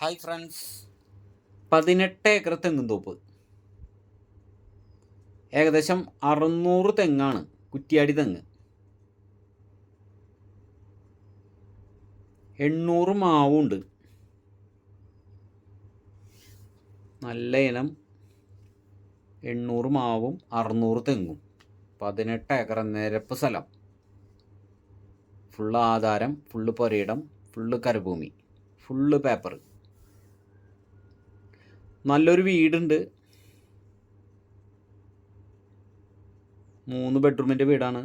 Hi friends പതിനെട്ട് acre തെങ്ങും തോപ്പ് ഏകദേശം അറുന്നൂറ് തെങ്ങാണ് കുറ്റിയാടി തെങ്ങ്. എണ്ണൂറ് മാവുണ്ട്. നല്ല ഇനം. എണ്ണൂറ് മാവും അറുന്നൂറ് തെങ്ങും. പതിനെട്ട് ഏക്കർ നിരപ്പ് സ്ഥലം. ഫുള്ള് ആധാരം ഫുള്ള് പൊരയിടം ഫുള്ള് കരഭൂമി ഫുള്ള് പേപ്പർ നല്ലൊരു വീടുണ്ട്. മൂന്ന് ബെഡ്റൂമിന്റെ വീടാണ്.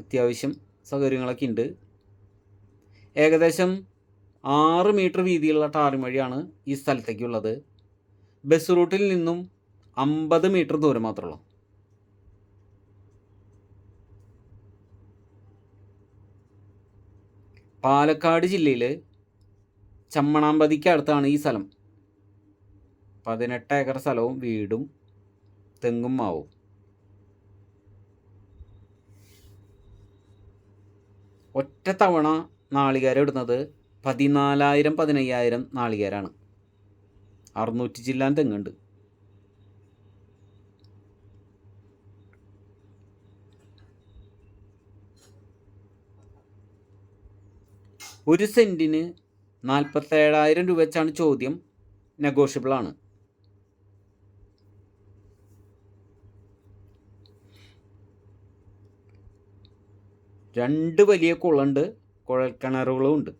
അത്യാവശ്യം സൗകര്യങ്ങളൊക്കെ ഉണ്ട് ഏകദേശം ആറ് മീറ്റർ വീതിയുള്ള ടാറിംഗ് വഴിയാണ് ഈ സ്ഥലത്തേക്കുള്ളത്. ബസ് റൂട്ടിൽ നിന്നും അമ്പത് മീറ്റർ ദൂരം മാത്രമുള്ളൂ പാലക്കാട് ജില്ലയിൽ ചമ്മണാമ്പതിക്ക് അടുത്താണ് ഈ സ്ഥലം. പതിനെട്ട് ഏക്കർ സ്ഥലവും വീടും തെങ്ങും മാവും. ഒറ്റ തവണ നാളികേരം ഇടുന്നത് പതിനാലായിരം പതിനയ്യായിരം നാളികേരാണ്. അറുന്നൂറ്റി ചില്ലാൻ തെങ്ങുണ്ട്. ഒരു സെന്റിന് നാൽപ്പത്തേഴായിരം രൂപ വെച്ചാണ് ചോദ്യം നെഗോഷ്യബിൾ രണ്ട് വലിയ കുളമുണ്ട് കുഴൽക്കിണറുകളും ഉണ്ട്